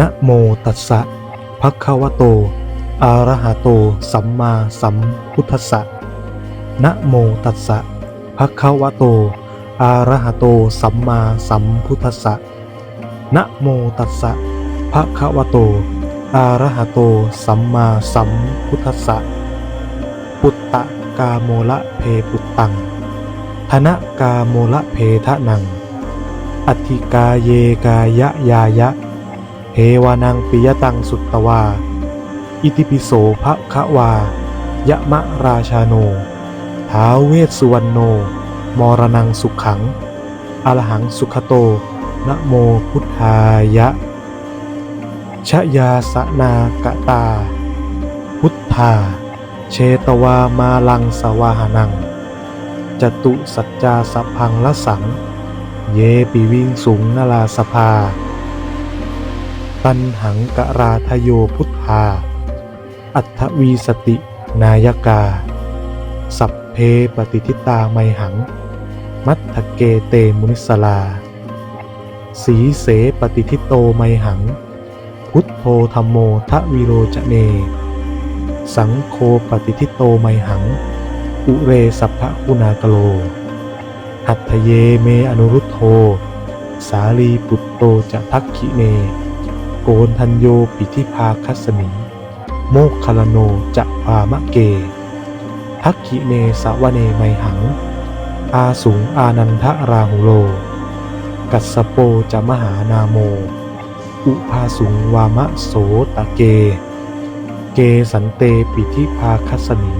นะโมตัสสะภะคะวะโต อะระหะโต สัมมาสัมพุทธัสสะนะโมตัสสะภะคะวะโต อะระหะโต สัมมาสัมพุทธัสสะนะโมตัสสะภะคะวะโต อะระหะโต สัมมาสัมพุทธัสสะ ปุตตะกาโมละเพปุตตัง ธนะกาโมละเพทะนัง อธิกาเยกายะยายะ เทวานังปิยตังสุตตวา อิติปิโสภะคะวา ยะมะราชาโน ท้าวเวสสุวรรณโน มรนังสุขขัง อรหังสุขโต นะโมพุทธายะ ชยาสนากะตา พุทธา เชตวามาลังสวาหานัง จตุสัจจาสพพังละสัง เยปิวิงสุงนลาสภา ตันหังกะราทโยพุทธา อัตถวีสติ นายกา สัพเพปฏิทิตาไมหัง มัทธเกเตมุนิสลา สีเสปฏิทิโตไมหัง พุทโธธรรมโมทะวิโรจเน สังโฆปฏิทิโตไมหัง อุเรสัพพะคุณากโล หัตถเยเมอนุรุตโธสาลีปุตโตจะทักขิเน โกนทัญโยปิทิภาคัสมิ โมกคลโนจะพามะเก ทักขิเนสาวเนไมหัง อาสุงอานันทราหุโล กัสโปจะมหานาโม อุภาสุงวามะโสตะเก เกสันเตปิทิภาคัสมิ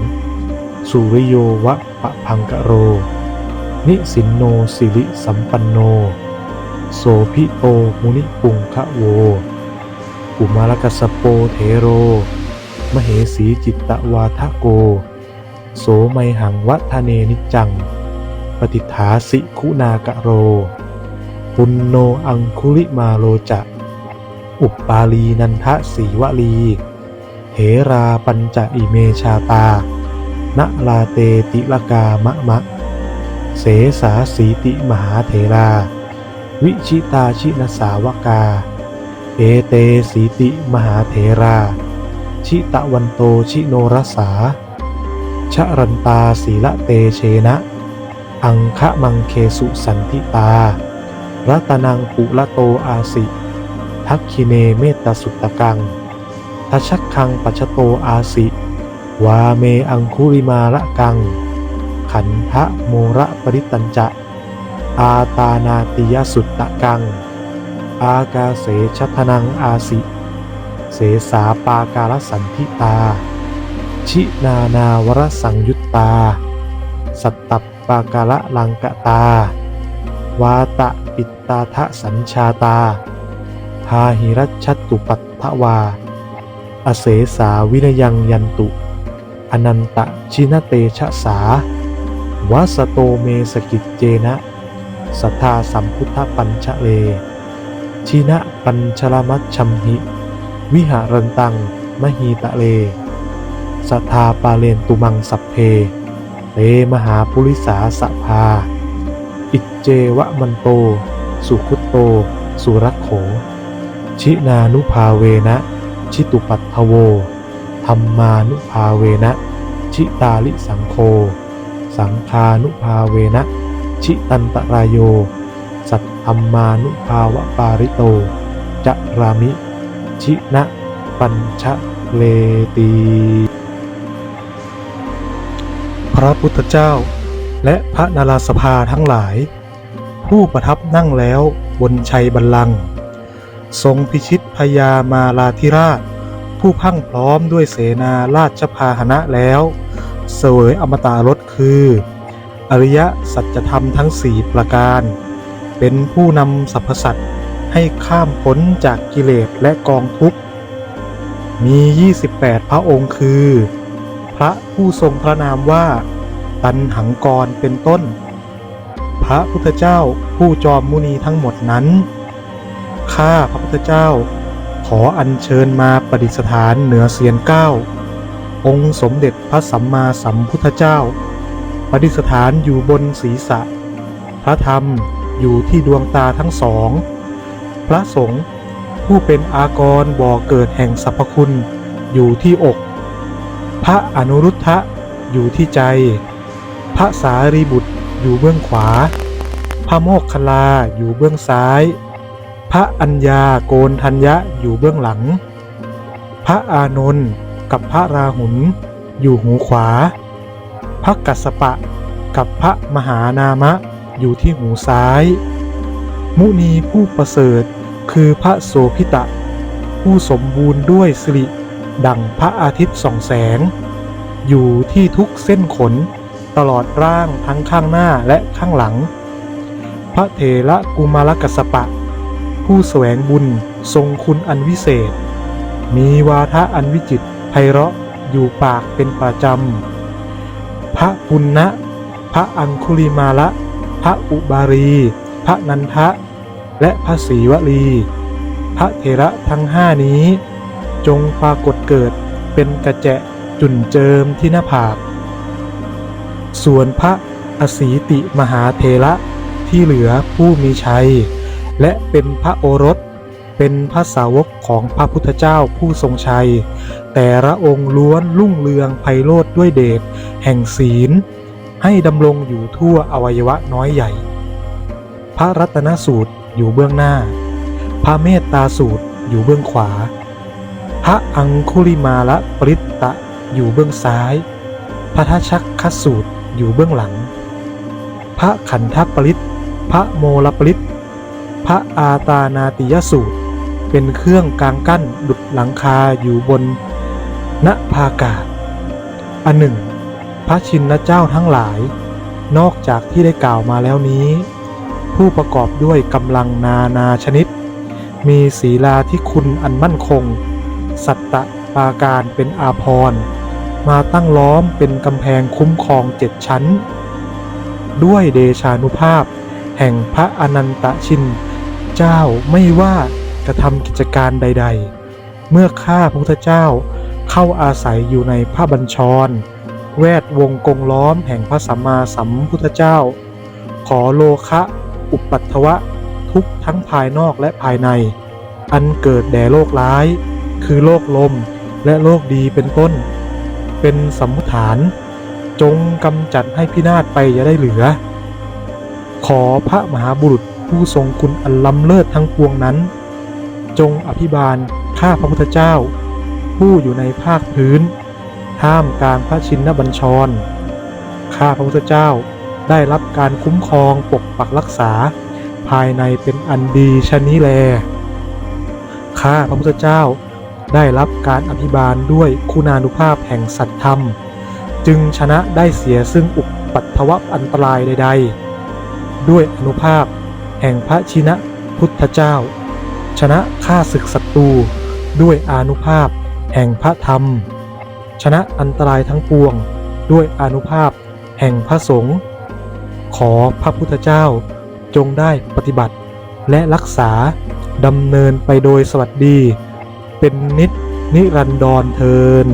สุริโยวะปะพังกะโร นิสินโนสิริสัมปันโน โสพิโตมุนิปุงคะโว กุมารกัสโปเทโร มเหสีจิตตวาทะโก โสไมหังวัฒเนนิจัง ปฏิฐาสิคุณากะโร ปุณโนอังคุลิมาโลจะอุปปาลีนันทะสีวลีเถราปัญจอิเมชาตา ณลาเตติลกามะมะ เสสาสีติมหาเถรา วิชิตาชินสาวกา เอเตสีติมหาเถรา ชิตะวันโตชิโนรสาชะรันตาศีละเตเชนะ อังคะมังเคสุสันติตา รัตนังปุละโตอาสิ ทักคิเนเมตตสุตตะกังทัชักคังปัชโตอาสิ วาเมอังคุริมาละกัง ขันทะโมระปริตัญจะ อาตานาติยสุตตะกัง อากาเสชทนังอาสิ เสสาปาการสันทิตา ชินานาวรสังยุตตา สัตตปาการะลังกะตา วาตะปิตตาทะสัญชาตา พาหิรัชชัตตุปัตถวา อเสสาวินยังยันตุ อนันตะชินเตชะสาวัสโตเมสกิจเจนะ สัทธาสัมพุทธปัญชะเล ชินะปัญชลมัชชัมหิ วิหารันตัง มหีตะเลสัทาปาเลนตุมังสัพเพเตมหาปุริสาสภา อิจเจวะมันโต สุขุตโต สุรักโข ชินานุภาเวนะ ชิตุปัตถโว ธรรมานุภาเวนะ ชิตาลิสังโฆสังคานุภาเวนะ ชิตันตรายโย สัตธรรมานุภาวะปาริโต จะรามิ ชินะปัญชะเลตี พระพุทธเจ้า และพระนาราสภาทั้งหลาย ผู้ประทับนั่งแล้วบนชัยบัลลังก์ทรงพิชิตพญามาลาธิราช ผู้พังพร้อมด้วยเสนาราชพาหนะแล้ว เสวยอมตะรสคือ อริยสัจธรรมทั้งสี่ประการ เป็นผู้นำสรรพสัตว์ให้ข้ามพ้นจากกิเลสและกองทุกข์ มี 28 พระองค์คือ พระผู้ทรงพระนามว่า ตันหังกรเป็นต้น พระพุทธเจ้าผู้จอมมุนีทั้งหมดนั้น ข้าพระพุทธเจ้าขออัญเชิญมาประดิษฐานเหนือเสียนเก้า องค์สมเด็จพระสัมมาสัมพุทธเจ้าประดิษฐานอยู่บนศีรษะ พระธรรม อยู่ที่ดวงตาทั้งสอง พระสงฆ์ผู้เป็นอากรบ่อเกิดแห่งสรรพคุณอยู่ที่อก พระอนุรุทธะอยู่ที่ใจ พระสารีบุตรอยู่เบื้องขวา พระโมกขลาอยู่เบื้องซ้าย พระอัญญาโกนทัญญะอยู่เบื้องหลัง พระอานนท์กับพระราหุลอยู่หูขวา พระกัสสปะกับพระมหานามะ อยู่ที่หูซ้าย มุนีผู้ประเสริฐคือพระโสพิตะ ผู้สมบูรณ์ด้วยสิริดังพระอาทิตย์ส่องแสง อยู่ที่ทุกเส้นขนตลอดร่างทั้งข้างหน้าและข้างหลัง พระเถระกุมารกัสสปะ ผู้แสวงบุญทรงคุณอันวิเศษ มีวาทะอันวิจิตรไพเราะอยู่ปากเป็นประจำ พระปุณณะ พระอังคุลิมาละ พระอุบารี พระนันทะ และพระศรีวลี พระเถระทั้งห้านี้ จงปรากฏเกิดเป็นกระแจะจุนเจิมที่หน้าผาก ส่วนพระอสีติมหาเถระที่เหลือผู้มีชัย และเป็นพระโอรสเป็นพระสาวกของพระพุทธเจ้าผู้ทรงชัย แต่ละองค์ล้วนรุ่งเรืองไพโรธด้วยเดชแห่งศีล ให้ดำรงอยู่ทั่วอวัยวะน้อยใหญ่ พระรัตนสูตรอยู่เบื้องหน้า พระเมตตาสูตรอยู่เบื้องขวา พระอังคุลิมาละปริตตะอยู่เบื้องซ้าย พระทัชักคสูตรอยู่เบื้องหลัง พระขันธปริตพระโมลปริตพระอาตานาติยสูตร เป็นเครื่องกลางกั้นดุดหลังคาอยู่บนณภากาศอันหนึ่ง พระชินเจ้าทั้งหลาย นอกจากที่ได้กล่าวมาแล้วนี้ ผู้ประกอบด้วยกำลังนานาชนิด มีศีลาที่คุณอันมั่นคง สัตตะปาการเป็นอาพรณ์มาตั้งล้อมเป็นกำแพงคุ้มครองเจ็ดชั้น ด้วยเดชานุภาพ แห่งพระอนันตชิน เจ้าไม่ว่ากระทำกิจการใด ๆ เมื่อข้าพระพุทธเจ้าเข้าอาศัยอยู่ในพระบัญชร แวดวงกงล้อมแห่งพระสัมมาสัมพุทธเจ้า ขอโลคะอุปัตถวะทุกทั้งภายนอกและภายใน อันเกิดแด่โลกร้าย คือโลกลมและโลกดีเป็นต้น เป็นสมมุฐาน จงกำจัดให้พินาศไปอย่าได้เหลือ ขอพระมหาบุรุษผู้ทรงคุณอันล้ำเลิศทั้งปวงนั้น จงอภิบาลข้าพระพุทธเจ้า ผู้อยู่ในภาคพื้น ท่ามกลางพระชินบัญชร ข้าพระพุทธเจ้าได้รับการคุ้มครองปกปักรักษา ภายในเป็นอันดีชะนี้แล ข้าพระพุทธเจ้าได้รับการอภิบาลด้วยคุณานุภาพแห่งสัตธรรม จึงชนะได้เสียซึ่งอุปัตถวะอันตรายใด ๆ ด้วยอนุภาพแห่งพระชินะพุทธเจ้า ชนะข้าศึกศัตรูด้วยอานุภาพแห่งพระธรรม ชนะอันตรายทั้งปวง ด้วยอนุภาพ แห่งพระสงฆ์ขอพระพุทธเจ้าจงได้ปฏิบัติ และรักษาดำเนินไปโดยสวัสดี เป็นนิจนิรันดรเทิน